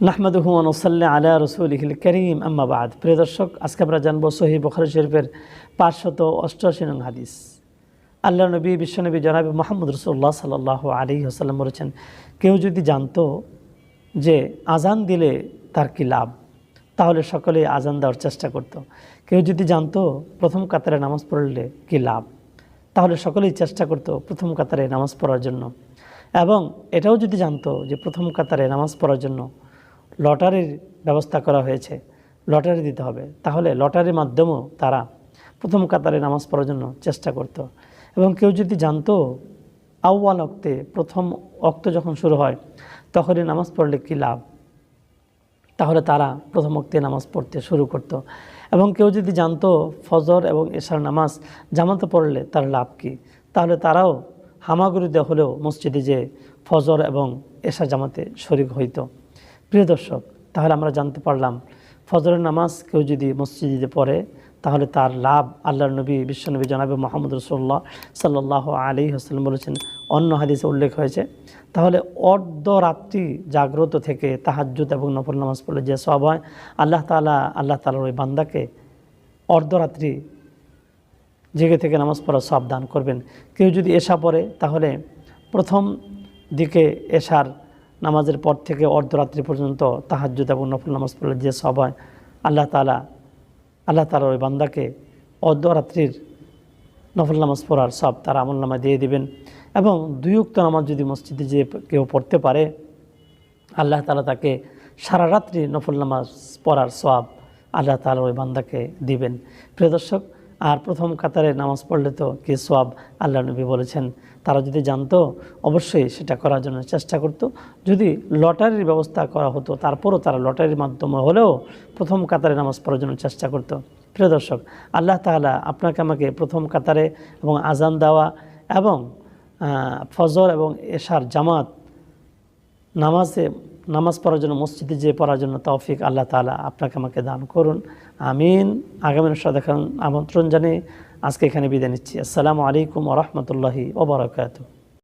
নাহমাদুহু ওসাল্লা আলা রসুলহিল করিম। আম্মাবাদ প্রিয় দর্শক, আজকে আমরা জানব সহি বখর শরীফের পাঁচশত অষ্টআশি নং হাদিস। আল্লাহ নবী বিশ্বনবী জনাবি মোহাম্মদ রসুল্লাহ সাল্লাহ আলী হাসাল্লাম বলেছেন, কেউ যদি জানতো যে আজান দিলে তার কি লাভ? তাহলে সকলে আজান দেওয়ার চেষ্টা করত। কেউ যদি জানতো প্রথম কাতারে নামাজ পড়লে কি লাভ? তাহলে সকলেই চেষ্টা করত প্রথম কাতারে নামাজ পড়ার জন্য। এবং এটাও যদি জানতো যে প্রথম কাতারে নামাজ পড়ার জন্য লটারির ব্যবস্থা করা হয়েছে, লটারি দিতে হবে তাহলে লটারির মাধ্যমেও তারা প্রথম কাতারে নামাজ পড়ার জন্য চেষ্টা করত। এবং কেউ যদি জানতো আউ্বাল অক্তে প্রথম অক্ত যখন শুরু হয়, তখনই নামাজ পড়লে কী লাভ তাহলে তারা প্রথম অক্তে নামাজ পড়তে শুরু করত। এবং কেউ যদি জানতো, ফজর এবং এশার নামাজ জামাতে পড়লে তার লাভ কি তাহলে তারাও হামাগুড়িতে হলেও মসজিদে যে ফজর এবং এশা জামাতে শরিক হইতো প্রিয় দর্শক, তাহলে আমরা জানতে পারলাম, ফজরের নামাজ কেউ যদি মসজিদে পড়ে, তাহলে তার লাভ আল্লাহর নবী, বিশ্বনবী জনাবে মোহাম্মদ রসোল্লাহ সাল্লাহ আলী হাসলাম বলেছেন, অন্য হাদিসে উল্লেখ হয়েছে। তাহলে অর্ধরাত্রি জাগ্রত থেকে তাহাজ্জুদ এবং নফল নামাজ পড়লে যে সব হয়, আল্লাহ তালা আল্লাহ তালার ওই বান্দাকে অর্ধরাত্রি জেগে থেকে নামাজ পড়া সব দান করবেন। কেউ যদি এশা পড়ে, তাহলে প্রথম দিকে এশার নামাজের পর থেকে অর্ধরাত্রি পর্যন্ত তাহাজ্জুদ এবং নফল নামাজ পড়লে যে সব হয়, আল্লাহ তালা আল্লাহ তালার ওই বান্দাকে অর্ধরাত্রির নফল নামাজ পড়ার সব তারা আমল নামা দিয়ে দিবেন। এবং দুইউক্ত নামাজ যদি মসজিদে যে কেউ পড়তে পারে, আল্লাহ তালা তাকে সারা রাত্রি নফল নামাজ পড়ার সব আল্লাহ তালা ওই বান্দাকে দিবেন। প্রিয় দর্শক আর প্রথম কাতারে নামাজ পড়লে তো কি সব আল্লাহ নবী বলেছেন? তারা যদি জানতো, অবশ্যই সেটা করার জন্য চেষ্টা করত। যদি লটারির ব্যবস্থা করা হতো, তারপরও তারা লটারির মাধ্যমে হলেও প্রথম কাতারে নামাজ পড়ার জন্য চেষ্টা করত। প্রিয় দর্শক, আল্লাহ তালা আপনাকে আমাকে প্রথম কাতারে এবং আজান দেওয়া এবং ফজর এবং এশার জামাত নামাজে নামাজ পড়ার জন্য, মসজিদে যেয়ে পড়ার জন্য তৌফিক আল্লাহ তালা আপনাকে আমাকে দান করুন। আমিন। আগামী অনুষ্ঠান দেখান আমন্ত্রণ জানিয়ে আজকে এখানে বিদায় নিচ্ছি। আসসালামু আলাইকুম রহমতুল্লাহি ওবরাকাতু